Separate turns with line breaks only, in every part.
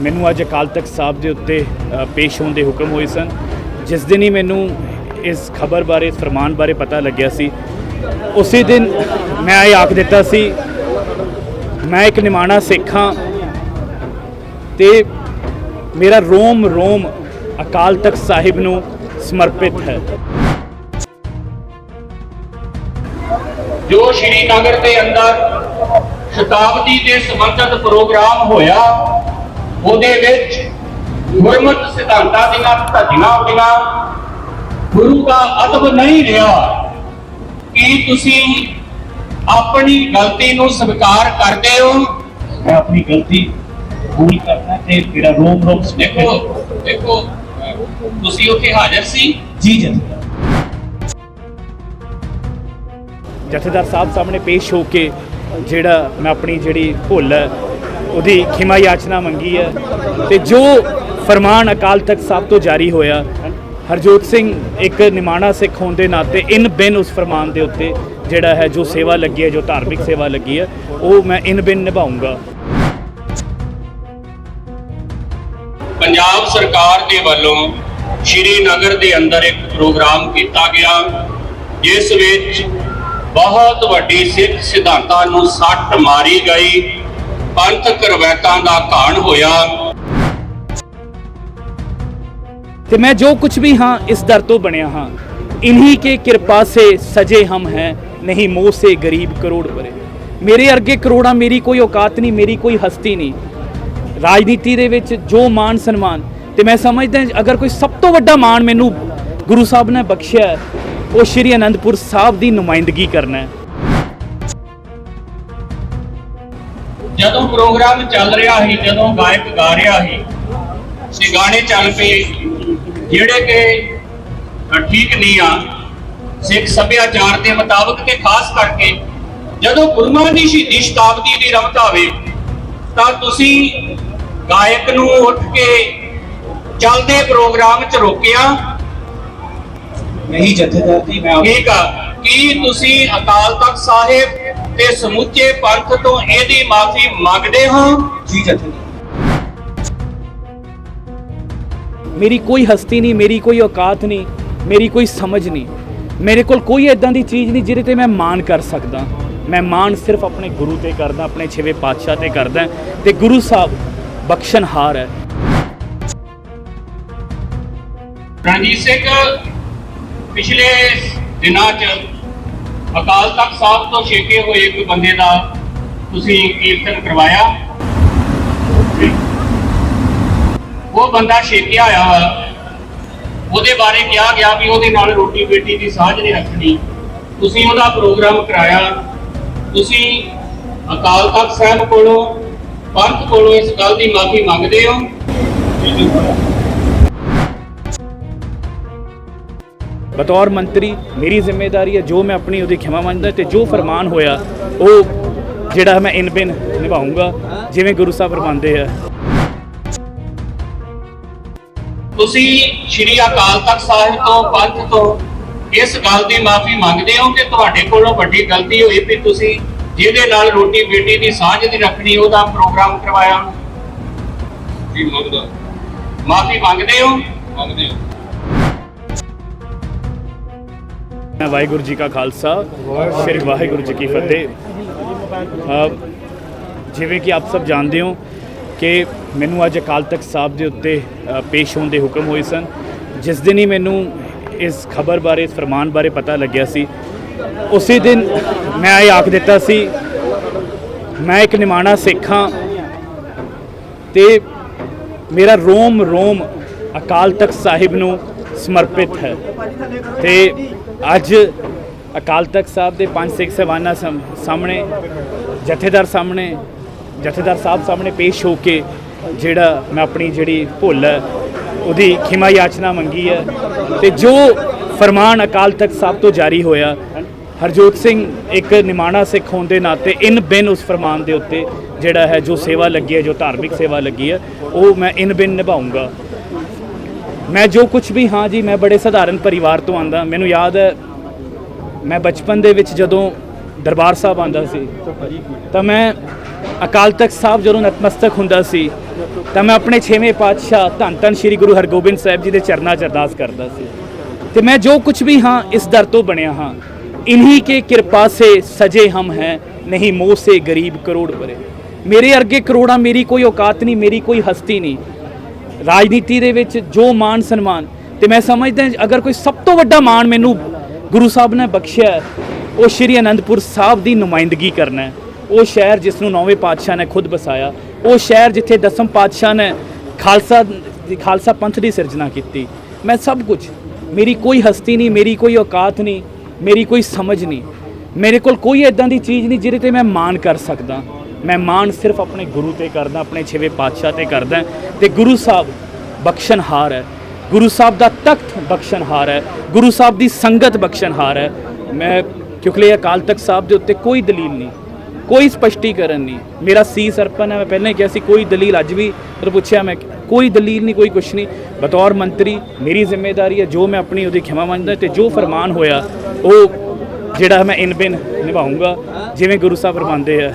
ਮੈਨੂੰ ਅੱਜ ਅਕਾਲ ਤਖਤ ਸਾਹਿਬ ਦੇ ਉੱਤੇ ਪੇਸ਼ ਹੋਣ ਦੇ ਹੁਕਮ ਹੋਏ ਸਨ। ਜਿਸ ਦਿਨ ਹੀ ਮੈਨੂੰ ਇਸ ਖਬਰ ਬਾਰੇ, ਇਸ ਫਰਮਾਨ ਬਾਰੇ ਪਤਾ ਲੱਗਿਆ ਸੀ। ਉਸੇ ਦਿਨ ਮੈਂ ਇਹ ਆਖ ਦਿੱਤਾ ਸੀ, ਮੈਂ ਇੱਕ ਨਿਮਾਣਾ ਸਿੱਖ ਹਾਂ ਤੇ ਮੇਰਾ ਰੋਮ ਰੋਮ ਅਕਾਲ ਤਖਤ ਸਾਹਿਬ ਨੂੰ ਸਮਰਪਿਤ ਹੈ।
ਜੋ ਸ਼੍ਰੀਨਗਰ ਦੇ ਅੰਦਰ ਸ਼ਤਾਬਦੀ ਦੇ ਸੰਬੰਧਿਤ ਪ੍ਰੋਗਰਾਮ ਹੋਇਆ ਉਹਦੇ ਵਿੱਚ ਗੁਰਮਤਿ ਸਿਧਾਂਤਾਂ ਦੀਆਂ ਧੱਜੀਆਂ ਉੱਡੀਆਂ ਗੁਰੂ ਦਾ ਅਦਬ ਨਹੀਂ ਰਿਹਾ ਕੀ ਤੁਸੀਂ ਆਪਣੀ ਗਲਤੀ ਨੂੰ ਸਵੀਕਾਰ ਕਰਦੇ ਹੋ।
ਮੈਂ ਆਪਣੀ ਗਲਤੀ ਪੂਰੀ ਕਰਨਾ ਤੇ ਮੇਰਾ ਰੋਮ ਰੋਮ
ਦੇਖੋ ਦੇਖੋ ਤੁਸੀਂ ਉੱਥੇ ਹਾਜ਼ਰ ਸੀ।
ਜੀ ਜਥੇਦਾਰ ਜਥੇਦਾਰ ਸਾਹਿਬ ਸਾਹਮਣੇ ਪੇਸ਼ ਹੋ ਕੇ ਜਿਹੜਾ ਮੈਂ ਆਪਣੀ ਜਿਹੜੀ ਭੁੱਲ ਉਹਦੀ ਖਿਮਾ ਯਾਚਨਾ ਮੰਗੀ ਹੈ ਤੇ ਜੋ ਫਰਮਾਨ ਅਕਾਲ ਤਖਤ ਸਾਹਿਬ ਤੋਂ ਜਾਰੀ ਹੋਇਆ, ਹਰਜੋਤ ਸਿੰਘ ਇੱਕ ਨਿਮਾਣਾ ਸਿੱਖ ਹੋਣ ਦੇ ਨਾਤੇ ਇਨ ਬਿਨ ਉਸ ਫਰਮਾਨ ਦੇ ਉੱਤੇ ਜਿਹੜਾ ਹੈ ਜੋ ਸੇਵਾ ਲੱਗੀ ਹੈ, ਜੋ ਧਾਰਮਿਕ ਸੇਵਾ ਲੱਗੀ ਹੈ, ਉਹ ਮੈਂ ਇਨ ਬਿਨ ਨਿਭਾਉਂਗਾ।
ਪੰਜਾਬ ਸਰਕਾਰ ਦੇ ਵੱਲੋਂ ਸ਼੍ਰੀਨਗਰ ਦੇ ਅੰਦਰ ਇੱਕ ਪ੍ਰੋਗਰਾਮ ਕੀਤਾ ਗਿਆ, ਜਿਸ ਵਿੱਚ ਬਹੁਤ ਵੱਡੀ ਸਿੱਖ ਸਿਧਾਂਤਾਂ ਨੂੰ ਸੱਟ ਮਾਰੀ ਗਈ। ਪੰਥਕ ਰਵਾਇਤਾਂ ਦਾ ਘਾਣ ਹੋਇਆ।
ਤੇ ਮੈਂ ਜੋ ਕੁਝ ਵੀ ਹਾਂ, ਇਸ ਦਰ ਤੋਂ ਬਣਿਆ ਹਾਂ। ਇਨਹੀ ਕੇ ਕਿਰਪਾ ਸੇ ਸਜੇ ਹਮ ਹੈ, ਨਹੀਂ ਮੋਹ ਸੇ ਗਰੀਬ ਕਰੋੜ ਬਰੇ। ਮੇਰੇ ਅਰਗੇ ਕਰੋੜਾਂ ਮੇਰੀ ਕੋਈ ਔਕਾਤ ਨਹੀਂ, ਮੇਰੀ ਕੋਈ ਹਸਤੀ ਨਹੀਂ। ਰਾਜਨੀਤੀ ਦੇ ਵਿੱਚ ਜੋ ਮਾਨ ਸਨਮਾਨ, ਤੇ ਮੈਂ ਸਮਝਦਾ ਅਗਰ ਕੋਈ ਸਭ ਤੋਂ ਵੱਡਾ ਮਾਣ ਮੈਨੂੰ ਗੁਰੂ ਸਾਹਿਬ ਨੇ ਬਖਸ਼ਿਆ ਉਹ ਸ਼੍ਰੀ ਅਨੰਦਪੁਰ ਸਾਹਿਬ ਦੀ ਨੁਮਾਇੰਦਗੀ ਕਰਨਾ ਹੈ।
ਜਦੋਂ ਪ੍ਰੋਗਰਾਮ ਚੱਲ ਰਿਹਾ ਸੀ ਜਦੋਂ ਗਾਇਕ ਗਾ ਰਿਹਾ ਸੀ ਤੇ ਗਾਣੇ ਚੱਲ ਪਏ ਜਿਹੜੇ ਕਿ ਠੀਕ ਨਹੀਂ ਆ ਸਿੱਖ ਸੱਭਿਆਚਾਰ ਦੇ ਮੁਤਾਬਕ ਤੇ ਖਾਸ ਕਰਕੇ ਜਦੋਂ ਗੁਰੂਆਂ ਦੀ ਸ਼ਹੀਦੀ ਸ਼ਤਾਬਦੀ ਦੀ ਰਮਤ ਆਵੇ ਤਾਂ ਤੁਸੀਂ ਗਾਇਕ ਨੂੰ ਉੱਠ ਕੇ ਚੱਲਦੇ ਪ੍ਰੋਗਰਾਮ 'ਚ ਰੋਕਿਆ?
ਨਹੀਂ ਜਥੇਦਾਰ ਜੀ ਮੈਂ
ਠੀਕ ਆ। ਕੀ ਤੁਸੀਂ ਅਕਾਲ ਤਖਤ ਸਾਹਿਬ ਤੇ ਸਮੁੱਚੇ ਪੰਥ ਤੋਂ ਇਹਦੀ ਮਾਫੀ ਮੰਗਦੇ ਹੋ।
ਜੀ ਜਥੇਦਾਰ
ਮੇਰੀ ਕੋਈ ਹਸਤੀ ਨਹੀਂ ਮੇਰੀ ਕੋਈ ਔਕਾਤ ਨਹੀਂ ਮੇਰੀ ਕੋਈ ਸਮਝ ਨਹੀਂ। ਮੇਰੇ ਕੋਲ ਕੋਈ ਐਦਾਂ ਦੀ ਚੀਜ਼ ਨਹੀਂ ਜਿਹਦੇ ਤੇ ਮੈਂ ਮਾਣ ਕਰ ਸਕਦਾ। ਮੈਂ ਮਾਣ ਸਿਰਫ ਆਪਣੇ ਗੁਰੂ ਤੇ ਕਰਦਾ ਆਪਣੇ ਛੇਵੇਂ ਪਾਤਸ਼ਾਹ ਤੇ ਕਰਦਾ ਤੇ ਗੁਰੂ ਸਾਹਿਬ ਬਖਸ਼ਣਹਾਰ ਹੈ।
ਰਣਜੀਤ ਸਿੰਘ ਪਿਛਲੇ ਦਿਨਾਂ 'ਚ ਅਕਾਲ ਤਖਤ ਸਾਹਿਬ ਤੋਂ ਛੇਕੇ ਹੋਏ ਕੋਈ ਬੰਦੇ ਦਾ ਤੁਸੀਂ ਕੀਰਤਨ ਕਰਵਾਇਆ। ਉਹ ਬੰਦਾ ਛੇਕਿਆ ਹੋਇਆ। ਉਹਦੇ ਬਾਰੇ ਕਿਹਾ ਗਿਆ ਵੀ ਉਹਦੇ ਨਾਲ ਰੋਟੀ ਬੇਟੀ ਦੀ ਸਾਂਝ ਨਹੀਂ ਰੱਖਣੀ। ਤੁਸੀਂ ਉਹਦਾ ਪ੍ਰੋਗਰਾਮ ਕਰਾਇਆ। ਤੁਸੀਂ ਅਕਾਲ ਤਖਤ ਸਾਹਿਬ ਕੋਲੋਂ, ਪੰਥ ਕੋਲੋਂ ਇਸ ਗੱਲ ਦੀ ਮਾਫੀ ਮੰਗਦੇ ਹੋ।
ਬਤੌਰ ਮੰਤਰੀ ਮੇਰੀ ਜ਼ਿੰਮੇਵਾਰੀ ਹੈ ਜੋ ਮੈਂ ਆਪਣੀ ਉਹਦੀ ਖਿਮਾ ਮੰਨਦਾ ਤੇ ਜੋ ਫਰਮਾਨ ਹੋਇਆ ਉਹ ਜਿਹੜਾ ਮੈਂ ਇਨ ਬਿਨ ਨਿਭਾਉਂਗਾ ਜਿਵੇਂ ਗੁਰੂ ਸਾਹਿਬ ਫਰਮਾਉਂਦੇ ਆ।
ਤੁਸੀਂ ਸ਼੍ਰੀ ਅਕਾਲ ਤਖਤ ਸਾਹਿਬ ਤੋਂ ਪੰਥ ਤੋਂ ਇਸ ਗੱਲ ਦੀ ਮਾਫੀ ਮੰਗਦੇ ਹੋ ਕਿ ਤੁਹਾਡੇ ਕੋਲੋਂ ਵੱਡੀ ਗਲਤੀ ਹੋਈ ਵੀ ਤੁਸੀਂ ਜਿਹਦੇ ਨਾਲ ਰੋਟੀ ਬੇਟੀ ਦੀ ਸਾਂਝ ਦੀ ਰੱਖਣੀ ਉਹਦਾ ਪ੍ਰੋਗਰਾਮ ਕਰਵਾਇਆ? ਜੀ ਮੰਗਦਾ। ਮਾਫੀ ਮੰਗਦੇ ਹੋ? ਮੰਗਦੇ ਹੋ।
ਵਾਹਿਗੁਰੂ ਜੀ ਕਾ ਖਾਲਸਾ, ਸ੍ਰੀ ਵਾਹਿਗੁਰੂ ਜੀ ਕੀ ਫਤਿਹ। ਜਿਵੇਂ ਕਿ ਆਪ ਸਭ ਜਾਣਦੇ ਹੋ ਕਿ ਮੈਨੂੰ ਅੱਜ ਅਕਾਲ ਤਖਤ ਸਾਹਿਬ ਦੇ ਉੱਤੇ ਪੇਸ਼ ਹੋਣ ਦੇ ਹੁਕਮ ਹੋਏ ਸਨ। ਜਿਸ ਦਿਨ ਹੀ ਮੈਨੂੰ ਇਸ ਖਬਰ ਬਾਰੇ, ਇਸ ਫਰਮਾਨ ਬਾਰੇ ਪਤਾ ਲੱਗਿਆ ਸੀ, ਉਸੇ ਦਿਨ ਮੈਂ ਇਹ ਆਖ ਦਿੱਤਾ ਸੀ, ਮੈਂ ਇੱਕ ਨਿਮਾਣਾ ਸਿੱਖ ਹਾਂ ਤੇ ਮੇਰਾ ਰੋਮ ਰੋਮ ਅਕਾਲ ਤਖਤ ਸਾਹਿਬ ਨੂੰ ਸਮਰਪਿਤ ਹੈ। ਤੇ ਅੱਜ ਅਕਾਲ ਤਖਤ ਸਾਹਿਬ ਦੇ ਪੰਜ ਸਿੱਖ ਸਹਿਬਾਨਾਂ ਸਾਹਮਣੇ, ਜਥੇਦਾਰ ਸਾਹਮਣੇ, ਜਥੇਦਾਰ ਸਾਹਿਬ ਸਾਹਮਣੇ ਪੇਸ਼ ਹੋ ਕੇ ਜਿਹੜਾ ਮੈਂ ਆਪਣੀ ਜਿਹੜੀ ਭੁੱਲ ਹੈ, ਉਹਦੀ ਖਿਮਾ ਯਾਚਨਾ ਮੰਗੀ ਹੈ। ਤੇ ਜੋ ਫਰਮਾਨ ਅਕਾਲ ਤਖਤ ਸਾਹਿਬ ਤੋਂ ਜਾਰੀ ਹੋਇਆ, ਹਰਜੋਤ ਸਿੰਘ ਇੱਕ ਨਿਮਾਣਾ ਸਿੱਖ ਹੋਣ ਦੇ ਨਾਤੇ ਇਨ ਬਿਨ ਉਸ ਫਰਮਾਨ ਦੇ ਉੱਤੇ ਜਿਹੜਾ ਹੈ, ਜੋ ਸੇਵਾ ਲੱਗੀ ਹੈ, ਜੋ ਧਾਰਮਿਕ ਸੇਵਾ ਲੱਗੀ ਹੈ, ਉਹ ਮੈਂ ਇਨ ਬਿਨ ਨਿਭਾਉਂਗਾ ਮੈਂ ਜੋ ਕੁਝ ਵੀ, ਹਾਂ ਜੀ, ਮੈਂ ਬੜੇ ਸਧਾਰਨ ਪਰਿਵਾਰ ਤੋਂ ਆਂਦਾ। ਮੈਨੂੰ ਯਾਦ ਹੈ, ਮੈਂ ਬਚਪਨ ਦੇ ਵਿੱਚ ਜਦੋਂ ਦਰਬਾਰ ਸਾਹਿਬ ਆਂਦਾ ਸੀ, ਤਾਂ ਮੈਂ ਅਕਾਲ ਤਖਤ ਸਾਹਿਬ ਜਦੋਂ ਨਤਮਸਤਕ ਹੁੰਦਾ ਸੀ, ਤਾਂ ਮੈਂ ਆਪਣੇ ਛੇਵੇਂ ਪਾਤਸ਼ਾਹ ਧੰਨ ਧੰਨ ਸ੍ਰੀ ਗੁਰੂ ਹਰਗੋਬਿੰਦ ਸਾਹਿਬ ਜੀ ਦੇ ਚਰਨਾਂ 'ਚ ਅਰਦਾਸ ਕਰਦਾ ਸੀ। ਤੇ ਮੈਂ ਜੋ ਕੁਝ ਵੀ, ਹਾਂ, ਇਸ ਦਰ ਤੋਂ ਬਣਿਆ ਹਾਂ, ਇਨਹੀ ਕੇ ਕਿਰਪਾ ਸੇ ਸਜੇ ਹਮ ਹੈ, ਨਹੀਂ ਮੋਹ ਸੇ ਗਰੀਬ ਕਰੋੜ ਪਰੇ। ਮੇਰੇ ਅਰਗੇ ਕਰੋੜਾਂ ਮੇਰੀ ਕੋਈ ਔਕਾਤ ਨਹੀਂ, ਮੇਰੀ ਕੋਈ ਹਸਤੀ ਨਹੀਂ। ਰਾਜਨੀਤੀ ਦੇ ਵਿੱਚ ਜੋ ਮਾਣ ਸਨਮਾਨ, ਤੇ ਮੈਂ ਸਮਝਦਾ ਅਗਰ ਕੋਈ ਸਭ ਤੋਂ ਵੱਡਾ ਮਾਣ ਮੈਨੂੰ ਗੁਰੂ ਸਾਹਿਬ ਨੇ ਬਖਸ਼ਿਆ ਉਹ ਸ਼੍ਰੀ ਅਨੰਦਪੁਰ ਸਾਹਿਬ ਦੀ ਨੁਮਾਇੰਦਗੀ ਕਰਨਾ ਹੈ। ਉਹ ਸ਼ਹਿਰ ਜਿਸ ਨੂੰ ਨੌਵੇਂ ਪਾਤਸ਼ਾਹ ਨੇ ਖੁਦ ਬਸਾਇਆ, ਉਹ ਸ਼ਹਿਰ ਜਿੱਥੇ ਦਸਮ ਪਾਤਸ਼ਾਹ ਨੇ ਖਾਲਸਾ ਖਾਲਸਾ ਪੰਥ ਦੀ ਸਿਰਜਣਾ ਕੀਤੀ। ਮੈਂ ਸਭ ਕੁਝ, ਮੇਰੀ ਕੋਈ ਹਸਤੀ ਨਹੀਂ, ਮੇਰੀ ਕੋਈ ਔਕਾਤ ਨਹੀਂ, ਮੇਰੀ ਕੋਈ ਸਮਝ ਨਹੀਂ। ਮੇਰੇ ਕੋਲ ਕੋਈ ਇਦਾਂ ਦੀ ਚੀਜ਼ ਨਹੀਂ ਜਿਹਦੇ ਤੇ ਮੈਂ ਮਾਣ ਕਰ ਸਕਦਾ। ਮੈਂ ਮਾਣ ਸਿਰਫ ਆਪਣੇ ਗੁਰੂ ਤੇ ਕਰਦਾ, ਆਪਣੇ ਛੇਵੇਂ ਪਾਤਸ਼ਾਹ ਤੇ ਕਰਦਾ। ਤੇ ਗੁਰੂ ਸਾਹਿਬ ਬਖਸ਼ਣਹਾਰ ਹੈ। ਗੁਰੂ ਸਾਹਿਬ ਦਾ ਤਖਤ ਬਖਸ਼ਣਹਾਰ ਹੈ। ਗੁਰੂ ਸਾਹਿਬ ਦੀ ਸੰਗਤ ਬਖਸ਼ਣਹਾਰ ਹੈ। ਮੈਂ ਕਿਉਂਕਿ ਅਕਾਲ ਤਖਤ ਸਾਹਿਬ ਦੇ ਉੱਤੇ ਕੋਈ ਦਲੀਲ ਨਹੀਂ, ਕੋਈ ਸਪਸ਼ਟੀਕਰਨ ਨਹੀਂ। ਮੇਰਾ ਸੀ ਸਰਪਨ ਹੈ, ਮੈਂ ਪਹਿਲਾਂ ਹੀ ਕਿਹਾ ਸੀ, ਕੋਈ ਦਲੀਲ ਅੱਜ ਵੀ ਪਰ ਪੁੱਛਿਆ ਮੈਂ, ਕੋਈ ਦਲੀਲ ਨਹੀਂ, ਕੋਈ ਕੁਛ ਨਹੀਂ। ਬਤੌਰ ਮੰਤਰੀ, ਮੇਰੀ ਜ਼ਿੰਮੇਵਾਰੀ ਹੈ, ਜੋ ਮੈਂ ਆਪਣੀ ਉਹਦੀ ਖਿਮਾ ਮੰਨਦਾ ਤੇ ਜੋ ਫਰਮਾਨ ਹੋਇਆ, ਉਹ ਜਿਹੜਾ ਮੈਂ ਇਨ ਬਿਨ ਨਿਭਾਉਂਗਾ, ਜਿਵੇਂ ਗੁਰੂ ਸਾਹਿਬ ਫਰਮਾਉਂਦੇ ਆ।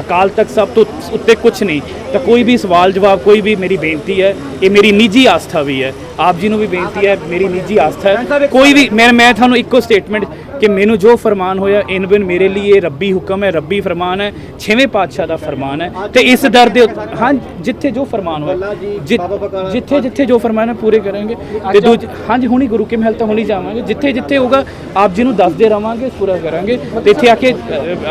ਅਕਾਲ ਤਖਤ ਸਾਹਿਬ ਤੋਂ ਉੱਤੇ ਕੁਝ ਨਹੀਂ। ਤਾਂ ਕੋਈ ਵੀ ਸਵਾਲ ਜਵਾਬ ਕੋਈ ਵੀ ਮੇਰੀ ਬੇਨਤੀ ਹੈ ਇਹ ਮੇਰੀ ਨਿੱਜੀ ਆਸਥਾ ਵੀ ਹੈ। ਆਪ ਜੀ ਨੂੰ ਵੀ ਬੇਨਤੀ ਹੈ ਮੇਰੀ ਨਿੱਜੀ ਆਸਥਾ ਹੈ। ਕੋਈ ਵੀ ਮੈਂ ਮੈਂ ਤੁਹਾਨੂੰ ਇੱਕੋ ਸਟੇਟਮੈਂਟ ਕਿ ਮੈਨੂੰ ਜੋ ਫਰਮਾਨ ਹੋਇਆ ਇਨ ਬਿਨ ਮੇਰੇ ਲਈ ਇਹ ਰੱਬੀ ਹੁਕਮ ਹੈ ਰੱਬੀ ਫਰਮਾਨ ਹੈ ਛੇਵੇਂ ਪਾਤਸ਼ਾਹ ਦਾ ਫਰਮਾਨ ਹੈ। ਤੇ ਇਸ ਦਰ ਦੇ ਹਾਂ ਜਿੱਥੇ ਜੋ ਫਰਮਾਨ ਹੋਇਆ ਜਿੱਥੇ ਜਿੱਥੇ ਜੋ ਫਰਮਾਨ ਹੈ ਪੂਰੇ ਕਰਾਂਗੇ। ਤੇ ਦੂਜ ਹਾਂਜੀ ਹੁਣੀ ਗੁਰੂ ਕੇ ਮਹਿਲ ਤਾਂ ਹੁਣੀ ਜਾਵਾਂਗੇ। ਜਿੱਥੇ ਜਿੱਥੇ ਹੋਗਾ ਆਪ ਜੀ ਨੂੰ ਦੱਸਦੇ ਰਵਾਂਗੇ ਪੂਰਾ ਕਰਾਂਗੇ। ਤੇ ਇੱਥੇ ਆ ਕੇ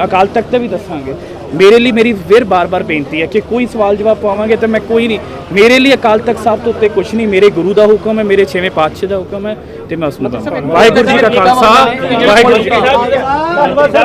ਅਕਾਲ ਤਖਤ ਤੇ ਵੀ ਦੱਸਾਂਗੇ। ਮੇਰੇ ਲਈ ਮੇਰੀ ਫਿਰ ਬਾਰ-ਬਾਰ ਬੇਨਤੀ ਹੈ ਕਿ ਕੋਈ ਸਵਾਲ ਜਵਾਬ ਪਾਵਾਂਗੇ ਤਾਂ ਮੈਂ ਕੋਈ ਨਹੀਂ ਮੇਰੇ ਲਈ ਅਕਾਲ ਤਖਤ ਸਾਹਿਬ ਤੋਂ ਉੱਤੇ ਕੁਝ ਨਹੀਂ ਮੇਰੇ ਗੁਰੂ ਦਾ ਹੁਕਮ ਹੈ ਮੇਰੇ ਛੇਵੇਂ ਪਾਤਸ਼ਾਹ ਦਾ ਹੁਕਮ ਹੈ ਤੇ ਮੈਂ ਉਸ ਨੂੰ ਵਾਹਿਗੁਰੂ ਜੀ ਕਾ ਖਾਲਸਾ ਵਾਹਿਗੁਰੂ ਜੀ ਕੀ ਫਤਿਹ।